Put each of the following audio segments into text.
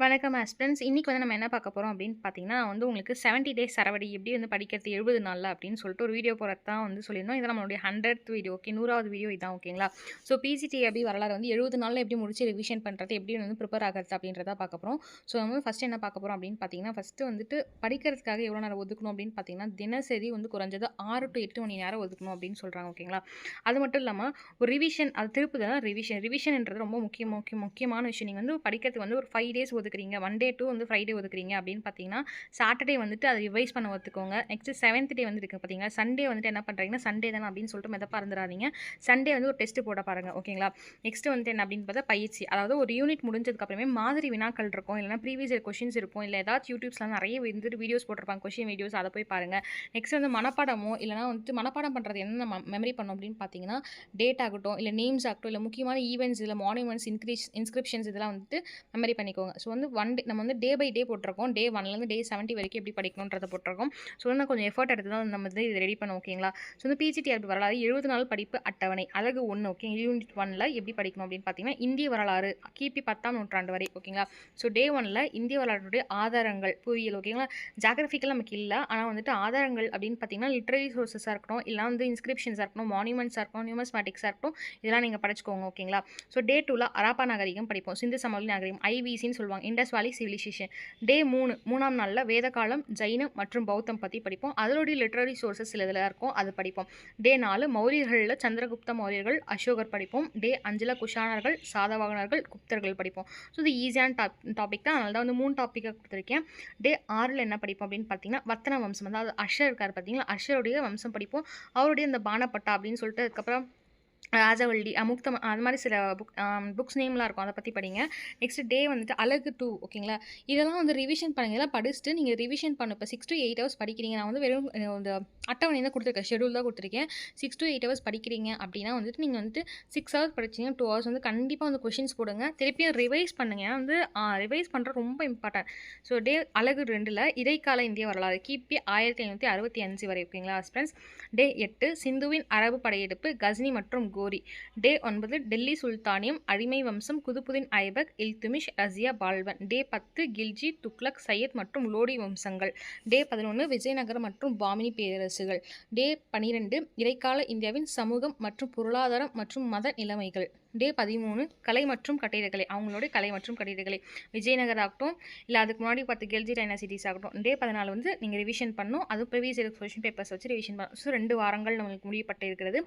வணக்கம் ஆஸ்பிரண்ட்ஸ் இன்றைக்கி வந்து நம்ம என்ன பார்க்க போகிறோம் அப்படின்னு பார்த்தீங்கன்னா நான் வந்து உங்களுக்கு 70 டேஸ் சரவடி எப்படி வந்து படிக்கிறது எழுபது நாளில் அப்படின்னு சொல்லிட்டு ஒரு வீடியோ போகிறது தான் வந்து சொல்லியிருந்தோம். இது நம்மளுடைய ஹண்ட்ரட் வீடியோ ஓகே நூறாவது வீடியோ இதான் ஓகேங்களா ஸோ பிஜிடிஆபி வரலாறு வந்து எழுபது நாளில் எப்படி முடிச்சு ரிவிஷன் பண்ணுறது எப்படி வந்து ப்ரிப்பேர் ஆகிறது அப்படின்றத பார்க்க போகிறோம் ஸோ நம்ம ஃபஸ்ட் ஃபஸ்ட்டு என்ன பார்க்க போகிறோம் அப்படின்னு பார்த்தீங்கன்னா ஃபஸ்ட்டு வந்துட்டு படிக்கிறதுக்காக எவ்வளோ நேரம் ஒதுக்கணும் அப்படின்னு பார்த்தீங்கன்னா தினசரி வந்து குறைஞ்சது ஆறு டு எட்டு மணி நேரம் ஒதுக்கணும் அப்படின்னு சொல்கிறாங்க ஓகேங்களா அது மட்டும் இல்லாமல் ஒரு ரிவிஷன் அது திருப்புதான் ரிவிஷன் ரிவிஷன்ன்றது ரொம்ப முக்கிய முக்கிய முக்கியமான விஷயம். நீங்கள் வந்து படிக்கிறதுக்கு வந்து ஒரு ஃபைவ் டேஸ் ஒதுக்கு ஒதுக்குறீங்க? ஒன் டே டூ வந்து ஃப்ரைடே ஒதுக்குறீங்க அப்படின்னு பார்த்தீங்கன்னா சாட்டர்டே வந்துட்டு அதை ரிவைஸ் பண்ண ஒத்துக்கோங்க. நெக்ஸ்ட் செவன்த் டே வந்து இருக்குது பார்த்தீங்கன்னா சண்டே வந்துட்டு என்ன பண்ணுறீங்கன்னா சண்டே தானே அப்படின்னு சொல்லிட்டு மெதப்பாக இருந்துடாதீங்க சண்டே வந்து ஒரு டெஸ்ட் போட பாருங்கள் ஓகேங்களா? நெக்ஸ்ட் வந்துட்டு என்ன அப்படின்னு பார்த்தா பயிற்சி. அதாவது ஒரு யூனிட் முடிஞ்சதுக்கு அப்புறமே மாதிரி வினாக்கள் இருக்கும். இல்லைனா ப்ரீவியஸ் கொஷின்ஸ் இருக்கும். இல்லை ஏதாச்சும் யூடியூப்ஸ்லாம் நிறைய வந்துட்டு வீடியோஸ் போட்டிருப்பாங்க கொஷின் வீடியோஸ் அதை போய் பாருங்கள் நெக்ஸ்ட் வந்து மனப்பாடமோ இல்லைனா வந்துட்டு மனப்பாடம் பண்ணுறது என்ன மெமரி பண்ணோம் அப்படின்னு பார்த்தீங்கன்னா டேட் ஆகட்டும் இல்லை நேம்ஸ் ஆகட்டும் இல்லை முக்கியமான ஈவெண்ட்ஸ் இல்லை மானுமெண்ட்ஸ் இன்க்ரீஸ் இன்ஸ்கிரிப்ஷன்ஸ் இதெல்லாம் வந்துட்டு மெமரி பண்ணிக்கோங்க. ஸோ வந்து ஒன் டே நம்ம வந்து டே பை டே போட்டிருக்கோம். டே ஒன்லேருந்து டே செவன்ட்டி வரைக்கும் எப்படி படிக்கணுன்றதை போட்டிருக்கோம். ஸோ நான் கொஞ்சம் எஃபர்ட் எடுத்து தான் நம்ம வந்து இது ரெடி பண்ணோம் ஓகேங்களா ஸோ வந்து பிஜிடிஆர்பி வரலாறு எழுபது நாள் படிப்பு அட்டவணை அழகு ஒன்று ஓகே யூனிட் ஒனில் எப்படி படிக்கணும் அப்படின்னு பார்த்தீங்கன்னா இந்திய வரலாறு கிபி பத்தாம் நூற்றாண்டு வரை ஓகேங்களா ஸோ டே ஒனில் இந்திய வரலாற்றுடைய ஆதாரங்கள் புவியியல் ஓகேங்களா ஜாகிரபிக்கல் நமக்கு இல்லை. ஆனால் வந்துட்டு ஆதாரங்கள் அப்படின்னு பார்த்தீங்கன்னா லிட்ரரி சோர்சஸாக இருக்கட்டும் இல்லை வந்து இன்ஸ்கிரிப்ஷன்ஸாக இருக்கட்டும் மானுமெண்ட்ஸாக இருக்கணும் நியூமஸ்மேட்டிக்ஸாக இருக்கட்டும் இதெல்லாம் நீங்கள் படிச்சுக்கோங்க ஓகேங்களா ஸோ டே டூவில் அராப்பா நாகரிகம் படிப்போம் சிந்து சமவெளி நாகரிகம் ஐவிசின்னு சொல்லுவாங்க. இண்டஸ் வேலி சிவிலைசேஷன். டே மூணு மூணாம் நாளில் வேதகாலம் ஜைனம் மற்றும் பௌத்தம் பற்றி படிப்போம். அதனுடைய லிட்ரரி சோர்சஸ் சில இதில் இருக்கும் அது படிப்போம். டே நாலு மௌரியர்களில் சந்திரகுப்த மௌரியர்கள் அசோகர் படிப்போம். டே அஞ்சில் குஷானர்கள் சாதவாகனர்கள் குப்தர்கள் படிப்போம். ஸோ இது ஈஸியான டாப் டாபிக் தான். அதனால தான் வந்து மூணு டாப்பிக்காக கொடுத்துருக்கேன். டே ஆறில் என்ன படிப்போம் அப்படின்னு பார்த்தீங்கன்னா வத்தன வம்சம். அதாவது அஷர் இருக்கார் பார்த்தீங்களா அஷருடைய வம்சம் படிப்போம். அவருடைய இந்த பானப்பட்டா அப்படின்னு சொல்லிட்டு அதுக்கப்புறம் ராஜவள்ளி அமுக்தம் அது மாதிரி சில புக் புக்ஸ் நேம்லாம் இருக்கும். அதை பற்றி படிங்க. நெக்ஸ்ட் டே வந்துட்டு அழகு டூ ஓகேங்களா இதெல்லாம் வந்து ரிவிஷன் பண்ணுங்க. இதெல்லாம் படிச்சுட்டு நீங்கள் ரிவிஷன் பண்ண இப்போ சிக்ஸ் டு எயிட் ஹவர்ஸ் படிக்கிறீங்க. நான் வந்து வெறும் இந்த அட்டவணை தான் கொடுத்துருக்கேன். ஷெடியூல் தான் கொடுத்துருக்கேன். சிக்ஸ் டு எயிட் ஹவர்ஸ் படிக்கிறீங்க அப்படின்னா வந்துட்டு நீங்கள் வந்துட்டு சிக்ஸ் ஹவர்ஸ் படிச்சீங்க டூ ஹவர்ஸ் வந்து கண்டிப்பாக வந்து கொஷின்ஸ் போடுங்க. திருப்பியும் ரிவைஸ் பண்ணுங்க. வந்து ரிவைஸ் பண்ணுறது ரொம்ப இம்பார்ட்டன்ட் ஸோ டே அழகு ரெண்டில் இடைக்கால இந்திய வரலாறு. கிபி ஆயிரத்தி ஐநூற்றி அறுபத்தி அஞ்சு வரை ஓகேங்களா ஃப்ரெண்ட்ஸ் டே எட்டு சிந்துவின் அரபு படையெடுப்பு கஸ்னி மற்றும் கோரி. டே ஒன்பது டெல்லி சுல்தானியம் அடிமை வம்சம் குதுபுதீன் ஐபக் இல்துமிஷ் ரசியா பால்வன். டே பத்து கில்ஜி துக்லக் சையத் மற்றும் லோடி வம்சங்கள். டே பதினொன்று விஜயநகரம் மற்றும் பாமினி பேரரசுகள். டே பனிரெண்டு இடைக்கால இந்தியாவின் சமூகம் மற்றும் பொருளாதாரம் மற்றும் மத நிலைமைகள். டே பதிமூணு கலை மற்றும் கட்டிடக்கலை. அவங்களுடைய கலை மற்றும் கட்டிடக்கலை. விஜயநகர் ஆகட்டும் இல்லை அதுக்கு முன்னாடி பார்த்து கெல்ஜி டைனாசிட்டிஸ் ஆகட்டும் டே பதினாலு வந்து நீங்கள் ரிவிஷன் பண்ணும் அது ப்ரீவியஸ் கொஷின் பேப்பர்ஸ் வச்சு ரிவிஷன் பண்ணும் ஸோ ரெண்டு வாரங்கள் நம்மளுக்கு முடியப்பட்டு இருக்கிறது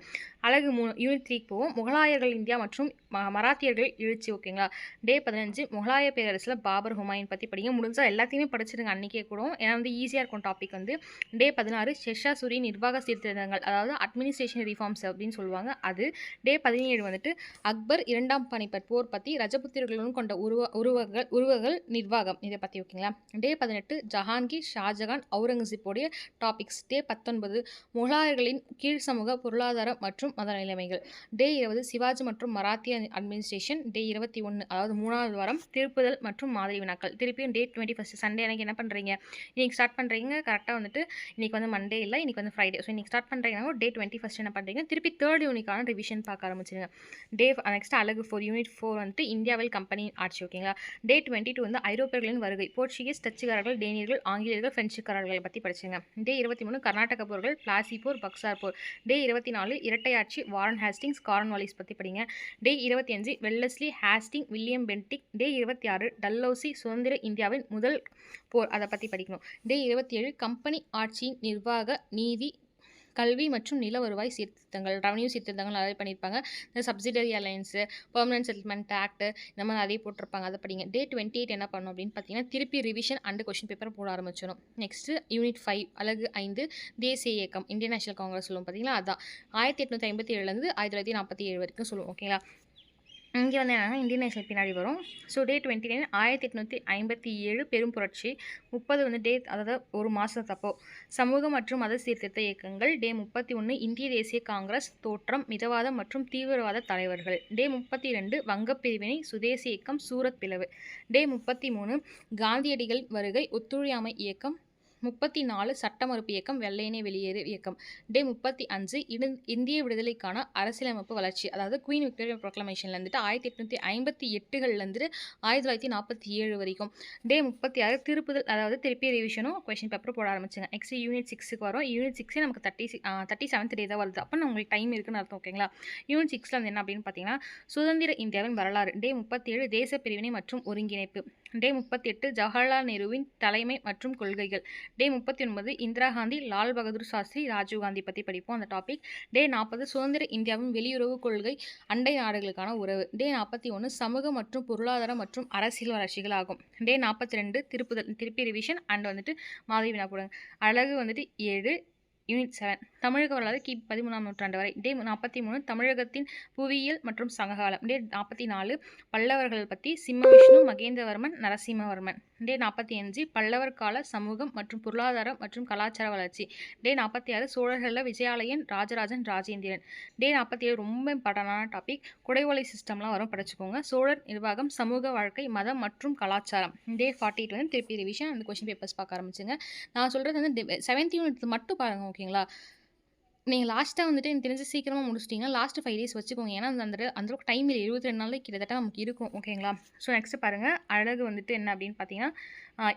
அழகு மூணு யூனிட் த்ரீக்கு போவோம் முகலாயர்கள் இந்தியா மற்றும் ம மராத்தியர்கள் எழுச்சி ஓகேங்களா டே பதினஞ்சு முகலாய பேரரசில் பாபர் ஹுமாயின் பற்றி படிங்க. முடிஞ்சால் எல்லாத்தையுமே படிச்சிருங்க அன்றைக்கே கூட. ஏன்னா வந்து ஈஸியாக இருக்கும் டாபிக் வந்து. டே பதினாறு ஷெஷா சூரி நிர்வாக சீர்திருத்தங்கள் அதாவது அட்மினிஸ்ட்ரேஷன் ரிஃபார்ம்ஸ் அப்படின்னு சொல்லுவாங்க அது. டே பதினேழு வந்துட்டு அக்பர் இரண்டாம் பனிப்பட் போர் பற்றி ரஜபுத்திரர்களுடன் கொண்ட உருவ உருவங்கள் உருவகள் நிர்வாகம். இதை பற்றி ஓகேங்களா டே பதினெட்டு ஜஹாங்கீர் ஷாஜகான் அவுரங்கசீப்போடைய டாபிக்ஸ் டே பத்தொன்பது முகலாயர்களின் கீழ் சமூக பொருளாதார மற்றும் மத நிலைமைகள். டே இருபது சிவாஜி மற்றும் மராத்திய அட்மினிஸ்ட்ரேஷன் டே இருபத்தி ஒன்று அதாவது மூணாவது வாரம் திருப்புதல் மற்றும் மாதிரி வினாக்கள். திருப்பியும் டே டுவெண்ட்டி ஃபஸ்ட் சண்டே எனக்கு என்ன பண்ணுறீங்க இன்றைக்கி ஸ்டார்ட் பண்ணுறீங்க கரெக்டாக வந்துட்டு இன்னைக்கு வந்து மண்டே இல்லை இன்னைக்கு வந்து ஃப்ரைடே ஸோ இன்னைக்கு ஸ்டார்ட் பண்ணுறீங்கன்னா டே டுவெண்ட்டி ஃபஸ்ட் என்ன பண்ணுறீங்க திருப்பி தேர்ட் யூனிக்கான ரிவிஷன் பார்க்க ஆரம்பிச்சிருங்க. டே நெக்ஸ்ட் அழகு ஃபோர் யூனிட் ஃபோர் வந்துட்டு இந்தியாவில் கம்பெனி ஆட்சி ஓகேங்களா டே டுவெண்ட்டி டூ வந்து ஐரோப்பியர்களின் வருகை. போர்ச்சுகீஸ் டச்சுக்காரர்கள் டேனியர்கள் ஆங்கிலேயர்கள் பிரெஞ்சுக்காரர்களை பற்றி படிச்சுங்க டே இருபத்தி மூணு கர்நாடக போர்கள் பிளாசி போர் பக்சார் போர். டே இருபத்தி நாலு இரட்டையாட்சி வாரன் ஹேஸ்டிங்ஸ் காரன்வாலிஸ் பற்றி படிங்க. டே இருபத்தி அஞ்சு Wellesley Hasting William Bentinck. Day இருபத்தி ஆறு டல்லௌசி சுதந்திர இந்தியாவின் முதல் போர் அதை பற்றி படிக்கணும். டே இருபத்தி ஏழு கம்பெனி ஆட்சியின் நிர்வாக நீதி கல்வி மற்றும் நில வருவாய் சீர்திருத்தங்கள் ரெவன்யூ சீர்திருத்தங்கள் நிறைய பண்ணியிருப்பாங்க. இந்த subsidiary alliance permanent settlement act இந்த மாதிரி அதே போட்டிருப்பாங்க அதை படிங்க. டே டுவெண்ட்டி எயிட் என்ன பண்ணும் அப்படின்னு பார்த்தீங்கன்னா திருப்பி ரிவிஷன் அண்ட் கொஷின் பேப்பர் போட ஆரம்பிச்சிடும் நெக்ஸ்ட்டு யூனிட் ஃபைவ் அழகு ஐந்து தேசிய இயக்கம் இந்தியன் நேஷனல் காங்கிரஸ் சொல்லுவோம் பார்த்தீங்களா? அதான். ஆயிரத்தி எட்நூற்றி ஐம்பத்தி ஏழுலேருந்து ஆயிரத்தி தொள்ளாயிரத்தி நாற்பத்தி ஏழு வரைக்கும் சொல்லுவோம் ஓகேங்களா இங்கே வந்து என்னென்னா இந்தியன் நேஷனல் பின்னாடி வரும். ஸோ டே டுவெண்ட்டி நைன் ஆயிரத்தி எட்நூற்றி ஐம்பத்தி ஏழு பெரும் புரட்சி. முப்பது வந்து டே அதாவது ஒரு மாதம் தப்போ. சமூக மற்றும் மத சீர்திருத்த இயக்கங்கள் டே முப்பத்தி ஒன்று இந்திய தேசிய காங்கிரஸ் தோற்றம் மிதவாத மற்றும் தீவிரவாத தலைவர்கள். டே முப்பத்தி ரெண்டு வங்கப்பிரிவினை சுதேசி இயக்கம் சூரத் பிளவு. டே முப்பத்தி மூணு காந்தியடிகள் வருகை ஒத்துழையாமை இயக்கம் முப்பத்தி நாலு சட்ட மறுப்பு இயக்கம் வெள்ளையனே வெளியேறு இயக்கம். டே முப்பத்தி அஞ்சு இந்திய விடுதலைக்கான அரசியலமைப்பு வளர்ச்சி. அதாவது குயின் விக்டோரியா ப்ரொக்ளமேஷன்ல இருந்துட்டு ஆயிரத்தி எட்நூற்றி ஐம்பத்தி எட்டுகள்லேருந்து ஆயிரத்தி தொள்ளாயிரத்தி நாற்பத்தி ஏழு வரைக்கும். டே முப்பத்தி ஆறு திருப்புதல் அதாவது திருப்பி ரிவிஷனும் கொஷின் பேப்பர் போட ஆரம்பிச்சுங்க. நெக்ஸ்ட் யூனிட் சிக்ஸுக்கு வரும். யூனிட் சிக்ஸே நமக்கு தேர்ட்டி தேர்ட்டி செவன்த் டே தான் வருது. அப்போ உங்களுக்கு டைம் இருக்குன்னு அர்த்தம் ஓகேங்களா யூனிட் சிக்ஸில் வந்து என்ன அப்படின்னு பார்த்தீங்கன்னா சுதந்திர இந்தியாவின் வரலாறு. டே முப்பத்தி ஏழு தேச பிரிவினை மற்றும் ஒருங்கிணைப்பு. டே முப்பத்தி எட்டு ஜவஹர்லால் நேருவின் தலைமை மற்றும் கொள்கைகள். டே முப்பத்தி ஒன்பது இந்திரா காந்தி லால் பகதூர் சாஸ்திரி ராஜீவ்காந்தி பற்றி படிப்போம் அந்த டாபிக் டே நாற்பது சுதந்திர இந்தியாவின் வெளியுறவு கொள்கை அண்டை நாடுகளுக்கான உறவு. டே நாற்பத்தி ஒன்று சமூக மற்றும் பொருளாதார மற்றும் அரசியல் வளர்ச்சிகள் ஆகும். டே நாற்பத்தி ரெண்டு திருப்புதல் திருப்பி ரிவிஷன் அண்ட் வந்துட்டு மாதிரி வினா போடுங்க அழகு வந்துட்டு ஏழு யூனிட் செவன் தமிழக வரலாறு கி பதிமூணாம் நூற்றாண்டு வரை. டே நாற்பத்தி மூணு தமிழகத்தின் புவியியல் மற்றும் சங்ககாலம். டே நாற்பத்தி நாலு பல்லவர்கள் பற்றி சிம்ம விஷ்ணு மகேந்திரவர்மன் நரசிம்மவர்மன். டே நாற்பத்தி அஞ்சு பல்லவர் கால சமூகம் மற்றும் பொருளாதாரம் மற்றும் கலாச்சார வளர்ச்சி. டே நாற்பத்தி ஆறு சோழர்களில் விஜயாலயன் ராஜராஜன் ராஜேந்திரன். டே நாற்பத்தி ஏழு ரொம்ப இம்பார்ட்டண்டான டாபிக் குடைவலை சிஸ்டம்லாம் வரும் படிச்சுக்கோங்க. சோழர் நிர்வாகம் சமூக வாழ்க்கை மதம் மற்றும் கலாச்சாரம். டே ஃபார்ட்டி எயிட் வந்து திருப்பி ரிவிஷன் அந்த கொஷின் பேப்பர்ஸ் பார்க்க ஆரம்பிச்சுங்க. நான் சொல்கிறது வந்து செவன்த் யூனிட் மட்டும் பாருங்கள் ஓகே ஓகேங்களா? நீங்கள் லாஸ்ட்டாக வந்துட்டு எனக்கு தெரிஞ்சு சீக்கிரமாக முடிச்சிட்டிங்கன்னா லாஸ்ட் ஃபைவ் டேஸ் வச்சுக்கோங்க. ஏன்னா அந்த அந்த அந்தளவுக்கு டைம் இல்லை. இருபத்தி ரெண்டு நாளில் கிட்டத்தட்ட நமக்கு இருக்கும். ஓகேங்களா? ஸோ நெக்ஸ்ட் பாருங்கள் அழகு வந்துட்டு என்ன அப்படின்னு பார்த்தீங்கன்னா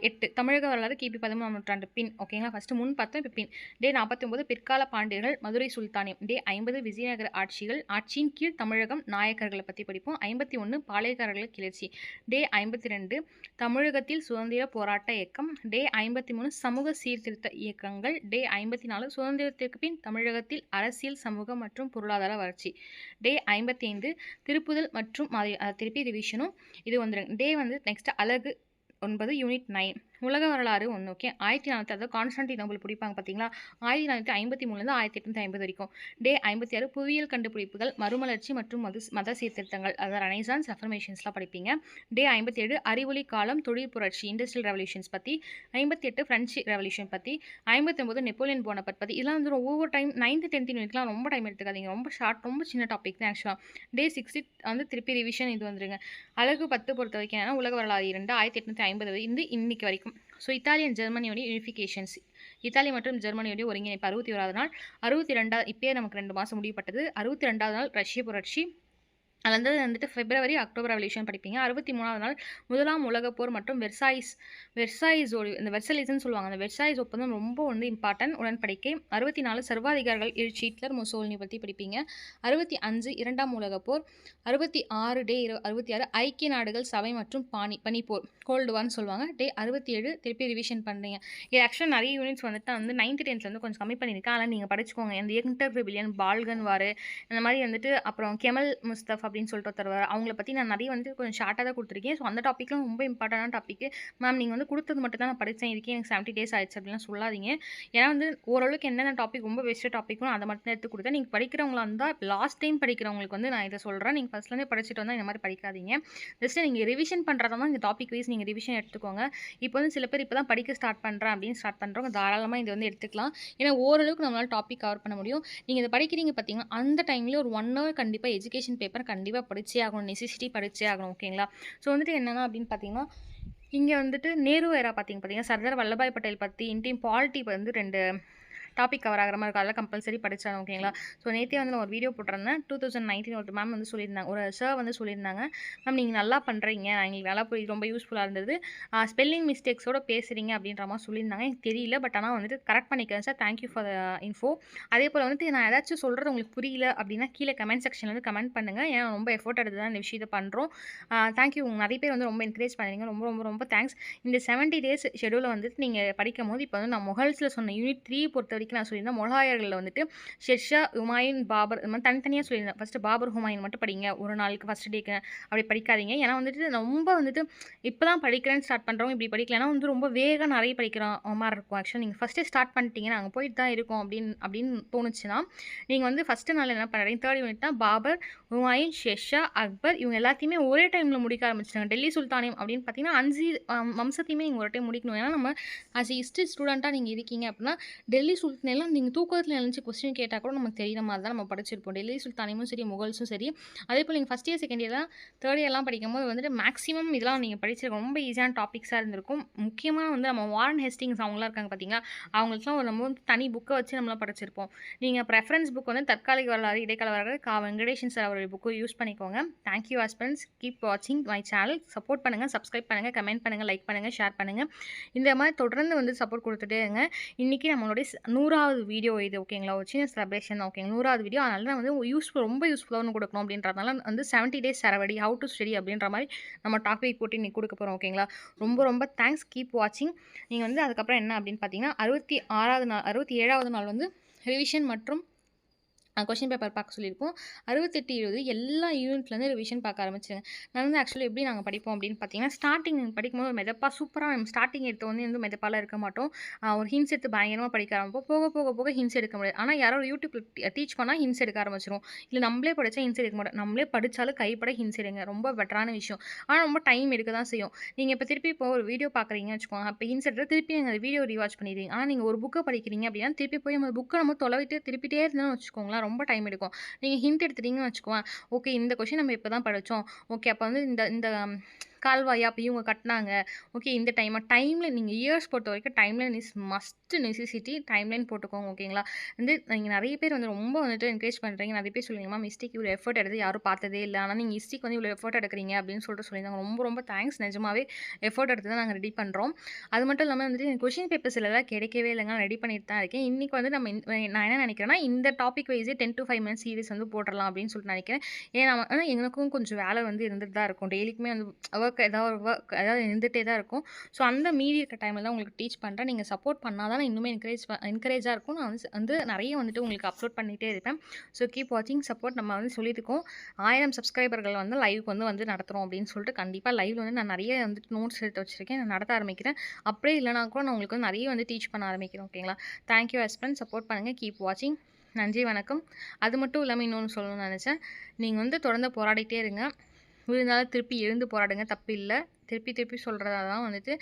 எட்டு. தமிழக வரலாறு கிபி பதிமூணாம் நூற்றாண்டு. பின். ஓகேங்களா ஃபஸ்ட்டு முன் பார்த்தோம் இப்போ பின். டே நாற்பத்தி ஒம்பது பிற்கால பாண்டியர்கள் மதுரை சுல்தானியம். டே ஐம்பது விஜயநகர ஆட்சிகள். ஆட்சியின் கீழ் தமிழகம் நாயக்கர்களை பற்றி படிப்போம். ஐம்பத்தி ஒன்று பாளையக்காரர்கள் கிளர்ச்சி. டே ஐம்பத்தி ரெண்டு தமிழகத்தில் சுதந்திர போராட்ட இயக்கம். டே ஐம்பத்தி மூணு சமூக சீர்திருத்த இயக்கங்கள். டே ஐம்பத்தி நாலு சுதந்திரத்திற்கு பின் தமிழகத்தில் அரசியல் சமூக மற்றும் பொருளாதார வளர்ச்சி. டே ஐம்பத்தி ஐந்து திருப்புதல் மற்றும் திருப்பி ரிவிஷனும் இது வந்துடுங்க டே வந்து நெக்ஸ்ட் அழகு ஒன்பது யூனிட் நைன். உலக வரலாறு ஒன்று ஓகே ஆயிரத்தி நானூற்றி அதாவது கான்ஸ்டன்டி நோபல் பிடிப்பாங்க பார்த்தீங்களா ஆயிரத்தி நானூற்றி ஐம்பத்தி மூணுலேருந்து ஆயிரத்தி எட்நூற்றி ஐம்பது வரைக்கும். டே ஐம்பத்தி ஆறு புவியியல் கண்டுபிடிப்புகள் மறுமலர்ச்சி மற்றும் மது மத சீர்திருத்தங்கள் அதாவது ரெனைசான்ஸ் ரெஃபர்மேஷன்ஸ்லாம் படிப்பீங்க. டே ஐம்பத்தி ஏழு அறிவொளி காலம் தொழில் புரட்சி இண்டஸ்ட்ரியல் ரெவல்யூஷன்ஸ் பற்றி ஐம்பத்தி எட்டு ஃப்ரெஞ்சு ரெவல்யூஷன் பற்றி ஐம்பத்தி ஒம்பது நெப்போலியன் போனபட் பற்றி இதெல்லாம் வந்து ஒவ்வொரு டைம் நைன்த்து டென்த் யூனிட்லாம் ரொம்ப டைம் எடுத்துக்காதீங்க. ரொம்ப ஷார்ட் ரொம்ப சின்ன டாபிக் தான் ஆக்சுவலாக டே சிக்ஸ்டி வந்து திருப்பி ரிவிஷன் இது வந்துருங்க. அழகு பத்து பொறுத்த வரைக்கும் என்னன்னா உலக வரலாறு இரண்டு ஆயிரத்தி எட்நூற்றி ஐம்பது இருந்து இன்னைக்கு வரைக்கும். ஸோ இத்தாலியன் ஜெர்மனியோடைய யூனிஃபிகேஷன்ஸ் இத்தாலி மற்றும் ஜெர்மனியோடைய ஒருங்கிணைப்பு அறுபத்தி ஓராவது நாள். அறுபத்தி ரெண்டாவது இப்போயே நமக்கு ரெண்டு மாதம் முடிவுப்பட்டது அறுபத்தி ரெண்டாவது நாள் ரஷ்ய புரட்சி. அதில் வந்து வந்துட்டு பிப்ரவரி அக்டோபர் ரெவல்யூஷன் படிப்பீங்க. அறுபத்தி மூணாவது நாள் முதலாம் உலகப்போர் மற்றும் வெர்சாயிஸ் வெர்சாய்ஸோடு இந்த வெர்சலிஸ்ன்னு சொல்லுவாங்க. அந்த வெர்சாயிஸ் ஒப்பந்தம் ரொம்ப வந்து இம்பார்ட்டன்ட் உடன்படிக்கை. அறுபத்தி நாலு சர்வாதிகாரிகள் எழுச்சி ஹிட்லர் முசோலினி பற்றி படிப்பீங்க. அறுபத்தி அஞ்சு இரண்டாம் உலகப்போர் அறுபத்தி ஆறு டே இரு அறுபத்தி ஆறு ஐக்கிய நாடுகள் சபை மற்றும் பானி பனிப்போர் கோல்டு வார்னு சொல்லுவாங்க. டே அறுபத்தி ஏழு திருப்பி ரிவிஷன் பண்ணுறீங்க இது ஆக்சுவலாக நிறைய யூனிட்ஸ் வந்துட்டு வந்து நைன்த் டென்த்தில் வந்து கொஞ்சம் கம்மி பண்ணியிருக்கேன். ஆனால் நீங்கள் படிச்சுக்கோங்க. இந்த இன்டர் பிபிலியன் பால்கன் வார் இந்த மாதிரி வந்துட்டு அப்புறம் கெமல் முஸ்தப் அப்படின்னு சொல்லிட்டு ஒருத்தர் அவங்கள பற்றி நான் நிறைய வந்து கொஞ்சம் ஷார்ட்டாக தான் கொடுத்துருக்கேன். ஸோ அந்த டாப்பிக்லாம் ரொம்ப இம்பார்ட்டண்டான டாப்பிக்கு மேம் நீங்கள் வந்து கொடுத்தது மட்டும் தான் நான் படித்தேன் இதுக்கே எனக்கு செவன்ட்டி டேஸ் ஆயிடுச்சு அப்படிலாம் சொல்லாதீங்க. ஏன்னா வந்து ஓரளவுக்கு என்னென்ன டாபிக் ரொம்ப பெஸ்ட்டு டாப்பிக்கும் அதை மட்டும் தான் எடுத்து கொடுத்தேன். நீங்கள் படிக்கிறவங்களா இருந்தால் லாஸ்ட் டைம் படிக்கிறவங்களுக்கு வந்து நான் இதை சொல்கிறேன் நீங்கள் ஃபஸ்ட்லேருந்தே படிச்சுட்டு வந்தால் இந்த மாதிரி படிக்காதீங்க. ஜஸ்ட்டு நீங்கள் ரிவிஷன் பண்ணுறதா தான் இந்த டாபிக் வைஸ் நீங்கள் ரிவிஷன் எடுத்துக்கோங்க. இப்போ வந்து சில பேர் இப்போ தான் படிக்க ஸ்டார்ட் பண்ணுறேன் அப்படின்னு ஸ்டார்ட் பண்ணுறவங்க தாராளமாக இதை வந்து எடுத்துக்கலாம். ஏன்னா ஓரளவுக்கு நம்மளால் டாபிக் கவர் பண்ண முடியும். நீங்கள் இதை படிக்கிறீங்க பார்த்தீங்கன்னா அந்த டைமில் ஒரு ஒன் ஹவர் கண்டிப்பாக எஜுகேஷன் பேப்பர் கண்டிப்பாக கண்டிப்பாக படித்தே ஆகணும் நெசசிட்டி படித்தே ஆகணும் ஓகேங்களா ஸோ வந்துட்டு என்னென்னா அப்படின்னு பார்த்தீங்கன்னா இங்கே வந்துட்டு நேரு ஏரா பார்த்தீங்க பார்த்தீங்கன்னா சர்தார் வல்லபாய் பட்டேல் பற்றி இன்டியும் பாலிட்டி வந்து ரெண்டு டாபிக் கவர் ஆகிற மாதிரி இருக்கும். அதெல்லாம் கம்பல்சரி படித்தாங்க ஓகேங்களா ஸோ நேற்றே வந்து நான் ஒரு வீடியோ போட்டிருந்தேன். டூ தௌசண்ட் நைன்டீன் ஒரு மேம் வந்து சொல்லியிருந்தாங்க. ஒரு சார் வந்து சொல்லியிருந்தாங்க மேம் நீங்கள் நல்லா பண்ணுறீங்க எங்களுக்கு நல்லா போய் ரொம்ப யூஸ்ஃபுல்லாக இருந்தது. ஸ்பெல்லிங் மிஸ்டேக்ஸோட பேசுகிறீங்க அப்படின்ற மாதிரி சொல்லியிருந்தாங்க. எனக்கு தெரியல பட் ஆனால் வந்துட்டு கரெக்ட் பண்ணிக்கிறேன் sir thank you for the info அதே போல் வந்துட்டு நான் ஏதாச்சும் சொல்கிறது உங்களுக்கு புரியல அப்படின்னா கீழே கமெண்ட் செக்ஷனில் வந்து கமெண்ட் பண்ணுங்கள் ஏன்னா ரொம்ப எஃபோர்ட் எடுத்து தான் இந்த விஷயத்தை பண்ணுறோம் தேங்க்யூ நிறைய பேர் வந்து ரொம்ப என்கரேஜ் பண்ணுறீங்க ரொம்ப ரொம்ப ரொம்ப தேங்க்ஸ் இந்த செவன்ட்டி டேஸ் ஷெடியூலில் வந்துட்டு நீங்கள் படிக்கும் போது இப்போ வந்து நான் முகல்ஸில் சொன்ன யூனிட் த்ரீ பொறுத்த வரைக்கும் நான் சொல்லியிருந்தேன் மொழாயர்களில் வந்துட்டு ஷெர்ஷா ஹுமாயூன் பாபர் இந்த மாதிரி தனித்தனியாக சொல்லியிருந்தேன். ஃபஸ்ட்டு பாபர் ஹுமாயூன் மட்டும் படிங்க. ஒரு நாளுக்கு ஃபஸ்ட் டேக்கு அப்படி படிக்காதீங்க. ஏன்னா வந்துட்டு ரொம்ப வந்துட்டு இப்போ தான் படிக்கிறேன்னு ஸ்டார்ட் பண்ணுறவங்க இப்படி படிக்கல. ஏன்னா வந்து ரொம்ப வேகம் நிறைய படிக்கிற மாதிரி இருக்கும். ஆக்சுவலாக நீங்கள் ஃபஸ்ட்டே ஸ்டார்ட் பண்ணிட்டீங்கன்னா நாங்கள் போயிட்டு தான் இருக்கோம் அப்படின்னு அப்படின்னு தோணுச்சுன்னா நீங்கள் வந்து ஃபஸ்ட்டு நாள் என்ன பண்ணுறீங்க தேர்ட் யூனிட் தான் பாபர் ஹுமாயூன் ஷெர்ஷா அக்பர் இவங்க எல்லாத்தையுமே ஒரே டைமில் முடிக்க ஆரம்பிச்சிட்டாங்க. டெல்லி சுல்தானியம் அப்படின்னு பார்த்தீங்கன்னா அஞ்சு வம்சத்தையுமே நீங்கள் ஒரு டைம் முடிக்கணும். ஏன்னா நம்ம ஆஸ் ஹிஸ்ட்ரி ஸ்டூடெண்ட்டாக நீங்கள் இருக்கீங்க அப்படின்னா டெல்லி சுல்தான் சுல்தானெல்லாம் நீங்க தூக்கத்துல கொஸ்டின் கேட்டால் கூட நமக்கு தெரியிற மாதிரி தான் நம்ம படிச்சிருப்போம். டெல்லி சுல்தானையும் சரி, முகல்ஸும் சரி, அதே போல் நீங்கள் ஃபர்ஸ்ட் இயர், செகண்ட் இயர்லாம், தேர்ட் இயர்லாம் படிக்கும்போது வந்துட்டு மேக்ஸிமம் இதெல்லாம் நீங்கள் படிச்சிருக்க ரொம்ப ஈஸியான டாபிக்ஸாக இருந்திருக்கும். முக்கியமாக வந்து நம்ம வாரன் ஹெஸ்டிங்ஸ் அவங்களாம் இருக்காங்க பார்த்தீங்கன்னா அவங்களுக்குலாம் ஒரு நம்ம வந்து தனி புக்கை வச்சு நம்மளாம் படிச்சிருப்போம். நீங்கள் ப்ரெஃபரன்ஸ் புக் வந்து தற்காலிக வரலாறு, இடைக்கால வரலாறு கா. வெங்கடேஷன் சார் அவருடைய புக்கு யூஸ் பண்ணிக்கோங்க. Thank you husbands. கீப் வாட்சிங் மை சேனல். சப்போர்ட் பண்ணுங்கள் சப்ஸ்கிரைப் பண்ணுங்கள் கமெண்ட் பண்ணுங்கள் லைக் பண்ணுங்கள் ஷேர் பண்ணுங்கள் இந்த மாதிரி தொடர்ந்து வந்து சப்போர்ட் கொடுத்துட்டே இருங்க. இன்னைக்கு நம்மளுடைய நூ 100வது வீடியோ இது ஓகேங்களா, ஒரு சின்ன செலிப்ரேஷன் ஓகேங்க. 100வது வீடியோ அதனால வந்து யூஸ்ஃபுல் ரொம்ப யூஸ்ஃபுல்லாக ஒன்று கொடுக்கணும் அப்படின்றதுனால வந்து 70 டேஸ் சரவடி, ஹவு டூ ஸ்டடி அப்படின்ற மாதிரி நம்ம டாபிக் போட்டு இன்னைக்கு கொடுக்க போகிறோம் ஓகேங்களா. ரொம்ப ரொம்ப தேங்க்ஸ். கீப் வாட்சிங். நீங்கள் வந்து அதுக்கப்புறம் என்ன அப்படின்னு பார்த்தீங்கன்னா, 66வது நாள் 67வது நாள் வந்து ரிவிஷன் மற்றும் கொஷின் கொஸ்டின் பேப்பர் பார்க்க சொல்லியிருக்கோம். 68, 70 எல்லா யூனிட்லேருந்து ரிவிஷன் பார்க்க ஆரம்பிச்சிருங்க நான் வந்து ஆக்சுவலி எப்படி நாங்கள் படிப்போம் அப்படின்னு பார்த்தீங்கன்னா, ஸ்டார்டிங் படிக்கும்போது ஒரு மெதப்பாக சூப்பராக நம்ம ஸ்டார்ட்டிங் எடுத்த வந்து எந்த மெதப்பாலாம் இருக்க மாட்டோம். ஒரு ஹிண்ட்ஸ் எடுத்து பயங்கரமாக படிக்க ஆரம்பிப்போம். போக போக போக ஹிண்ட்ஸ் எடுக்க முடியாது. ஆனால் யாரோ யூடியூப்பில் டீச் பண்ணால் ஹிண்ட்ஸ் எடுக்க ஆரம்பிச்சிடும் இல்லை நம்மளே படித்தா ஹிண்ட்ஸ் எடுக்க மாட்டோம். நம்மளே படிச்சாலும் கைப்பட ஹிண்ட்ஸ் எடுங்க. ரொம்ப பெட்டரான விஷயம். ஆனால் ரொம்ப டைம் எடுக்க தான் செய்யும். நீங்கள் இப்போ திருப்பி இப்போ ஒரு வீடியோ பார்க்குறீங்கன்னு வச்சுக்கோங்க. அப்போ ஹின்ஸ் எடுத்து திருப்பி நீங்கள் அந்த வீடியோ ரீவாட்ச் பண்ணிடுவீங்க. ஆனால் நீங்கள் ஒரு புக்கை படிக்கிறீங்க அப்படின்னா, திருப்பி போய் நம்ம புக்கை நம்ம தொலைவிட்டு திருப்பிட்டே இருந்தோம்னு வச்சுக்கோங்களேன், ரொம்ப டைம் எடுக்கும். நீங்கள் ஹிண்ட் எடுத்துட்டீங்கன்னு வச்சுக்கோங்க, ஓகே இந்த கொஸ்டின் நம்ம இப்போ தான் படித்தோம் ஓகே அப்போ வந்து இந்த இந்த கால்வாயா அப்போ இவங்க கட்டினாங்க ஓகே இந்த டைமா டைமில் நீங்கள் இயர்ஸ் பொறுத்த பொறுத்தவரைக்கும் timeline is must necessity. Timeline போட்டுக்கோங்க ஓகேங்களா. வந்து நீங்கள் நிறைய பேர் வந்து ரொம்ப வந்துட்டு என்கரேஜ் பண்ணுறீங்க நிறைய பேர் சொல்லுங்கம்மா மிஸ்டேக் இவ்வளோ எஃபோர்ட் எடுத்து யாரும் பார்த்ததே இல்லை ஆனால் நீங்கள் ஹிஸ்ட்ரிக்கு வந்து இவ்வளோ எஃபர்ட் எடுக்கிறீங்க அப்படின்னு சொல்லிட்டு சொல்லியிருந்தாங்க. ரொம்ப ரொம்ப தேங்க்ஸ். நிஜமாவே எஃபோர்ட் எடுத்து தான் நாங்கள் ரெடி பண்ணுறோம் அது மட்டும் இல்லாமல் வந்துட்டு எனக்கு கொஷின் பேப்பர்ஸ் எல்லாம் கிடைக்கவே இல்லைங்க நான் ரெடி பண்ணிட்டு தான் இருக்கேன். இன்றைக்கி வந்து நம்ம நான் என்ன நினைக்கிறேன்னா இந்த டாபிக் வைஸே 10 டூ 5 மினிட்ஸ் சீரிஸ் வந்து போட்டுடலாம் அப்படின்னு சொல்லிட்டு நினைக்கிறேன் ஏன்னா எனக்கும் எங்களுக்கும் கொஞ்சம் வேலை வந்து இருந்துட்டு தான் இருக்கும். டெய்லிக்குமே வந்து ஒர்க் ஏதாவது ஒரு ஒர்க் ஏதாவது இருந்துட்டே தான் இருக்கும். ஸோ அந்த மீதி இருக்க டைமில் தான் உங்களுக்கு டீச் பண்ணுறேன் நீங்கள் சப்போர்ட் பண்ணால் தான் நான் இன்னுமே என்கரேஜ் என்கரேஜாக இருக்கும். நான் வந்து வந்து வந்துட்டு உங்களுக்கு அப்லோட் பண்ணிகிட்டே இருப்பேன். ஸோ கீப் வாட்சிங் சப்போர்ட் நம்ம வந்து சொல்லியிருக்கோம். ஆயிரம் சப்ஸ்கிரைபர்கள் வந்து லைவுக்கு வந்து வந்து நடத்துகிறோம் அப்படின்னு சொல்லிட்டு கண்டிப்பாக லைவில் வந்து நான் நிறைய வந்துட்டு நோட்ஸ் எடுத்து வச்சுருக்கேன் நான் நடத்த ஆரம்பிக்கிறேன். அப்படியே இல்லைனா கூட நான் உங்களுக்கு வந்து நிறைய வந்து டீச் பண்ண ஆரம்பிக்கிறேன் ஓகேங்களா. Thank you husband. சப்போர்ட் பண்ணுங்கள் கீப் வாட்சிங். நன்றி, வணக்கம். அது மட்டும் இல்லாமல் இன்னொன்று சொல்லணும்னு நினச்சேன் நீங்கள் வந்து தொடர்ந்து போராடிட்டே இருங்க. விழுந்தாலும் திருப்பி எழுந்து போராடுங்க. தப்பு இல்லை திருப்பி திருப்பி சொல்கிறதா தான் வந்துட்டு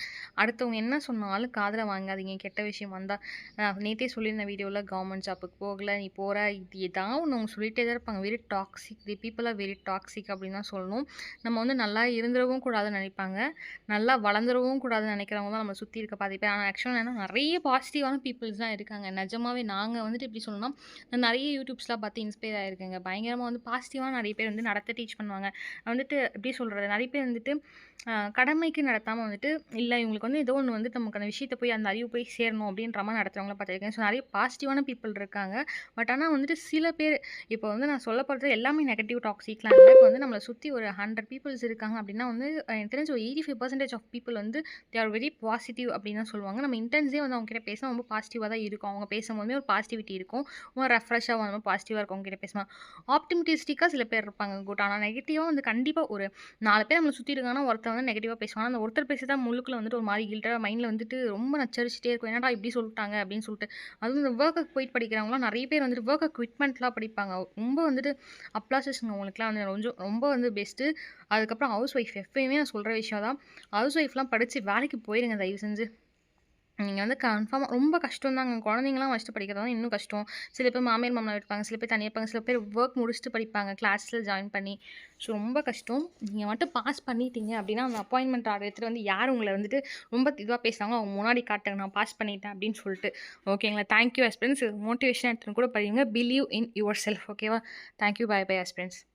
அடுத்தவங்க என்ன சொன்னாலும் காதில் வாங்காதீங்க. கெட்ட விஷயம் வந்தால் நான் நேத்தே வீடியோவில் கவர்மெண்ட் ஜாப்புக்கு போகல. நீ போகிற இது ஏதாவது ஒன்று அவங்க சொல்லிகிட்டே தான் இருப்பாங்க. Very toxic the people are very toxic அப்படின்னு தான் சொல்லணும். நம்ம வந்து நல்லா இருந்துடவும் கூடாதுன்னு நினைப்பாங்க நல்லா வளர்ந்துடவும் கூடாதுன்னு நினைக்கிறவங்க தான் நம்ம சுற்றி இருக்க பாதி பேர். ஆக்சுவலாக என்ன நிறைய பாசிட்டிவான பீப்புள்ஸ் தான் இருக்காங்க. நிஜமாவே நாங்கள் வந்துட்டு எப்படி சொல்லணும்னா, நான் நிறைய யூடியூப்ஸ்லாம் பார்த்து இன்ஸ்பயர் ஆகிருக்கேங்க பயங்கரமாக வந்து பாசிட்டிவாக நிறைய பேர் வந்து நடத்த டீச் பண்ணுவாங்க. வந்துட்டு எப்படி சொல்கிறது நிறைய பேர் வந்துட்டு கடமைக்கு நடத்தாமல் வந்துட்டு, இல்லை இவங்களுக்கு வந்து ஏதோ ஒன்று வந்து நமக்கு அந்த விஷயத்தை போய் அந்த அறிவு போய் சேரணும் அப்படின்ற மாதிரி நடத்துறவங்கள பார்த்துருக்கேன். ஸோ நிறைய பாசிட்டிவான பீப்பிள் இருக்காங்க. பட் ஆனால் வந்துட்டு சில பேர் இப்போ வந்து நான் சொல்ல போகிறது எல்லாமே நெகட்டிவ் டாக்ஸிக்லாம் இல்லை இப்போ வந்து நம்மளை சுற்றி ஒரு 100 பீப்பிள்ஸ் இருக்காங்க அப்படின்னா வந்து எனக்கு தெரிஞ்சு ஒரு 85% ஆஃப் பீப்பிள் வந்து தே ஆர் வெரி பாசிட்டிவ் அப்படின்னு தான் சொல்லுவாங்க. நம்ம இன்டென்ஸே வந்து அவங்க கிட்ட பேசினா ரொம்ப பாசிட்டிவாக தான் இருக்கும். அவங்க பேசும்போதுமே ஒரு பாசிட்டிவிட்டி இருக்கும். ரொம்ப ரெஃப்ரெஷ்ஷாக வந்து பாசிட்டிவாக இருக்கும் அவங்க கிட்ட பேசினா. ஆப்டிமிட்டிஸ்டிக்காக சில பேர் இருப்பாங்க குட். ஆனால் நெகட்டிவாக வந்து கண்டிப்பாக ஒரு நாலு பேர் நம்மளை சுற்றி இருக்காங்கன்னா, ஒருத்தர் வந்து நெகட்டிவ் பேசுவான். அந்த ஒருத்தர் பேசி தான் முழுக்கில் வந்துட்டு ஒரு மாதிரி கில்ட்டாக மைண்டில் வந்துட்டு ரொம்ப நச்சரிச்சிட்டே இருக்கும். என்னடா இப்படி சொல்லிட்டாங்க அப்படின்னு சொல்லிட்டு. அதுவும் இந்த ஒர்க்கை போயிட்டு படிக்கிறவங்களாம் நிறைய பேர் வந்துட்டு வொர்க்க குவிட்மெண்ட்லாம் படிப்பாங்க. ரொம்ப வந்துட்டு அப்ளாசஸ்ங்க அவங்களுக்குலாம் வந்து கொஞ்சம் ரொம்ப வந்து பெஸ்ட்டு. அதுக்கப்புறம் ஹவுஸ் ஒய்ஃப் எப்பயுமே நான் சொல்கிற விஷயம் தான். ஹவுஸ் ஒய்ஃப்லாம் படித்து வேலைக்கு போயிருங்க தயவு செஞ்சு. நீங்கள் வந்து கன்ஃபார்மாக ரொம்ப கஷ்டம் தாங்க. குழந்தைங்கலாம் வச்சுட்டு படிக்கிறது தான் இன்னும் கஷ்டம். சில பேர் மாமியார், மாமனார் இருப்பாங்க. சில பேர் தனியாக இருப்பாங்க. சில பேர் ஒர்க் முடிச்சுட்டு படிப்பாங்க. கிளாஸில் ஜாயின் பண்ணி. ஸோ ரொம்ப கஷ்டம். நீங்கள் மட்டும் பாஸ் பண்ணிட்டீங்க அப்படின்னா, அந்த அப்பாயின்மெண்ட் ஆர்டர் வந்து யார் உங்களை வந்துட்டு ரொம்ப இதுவாக பேசுகிறாங்க அவங்க முன்னாடி காட்டுங்க. நான் பாஸ் பண்ணிட்டேன் அப்படின்னு சொல்லிட்டு. ஓகேங்களா. தேங்க் யூ மோட்டிவேஷன் எடுத்துன்னு கூட படிங்க. பிலீவ் இன் யுவர் செல்ஃப் ஓகேவா. Thank you. Bye bye husbands.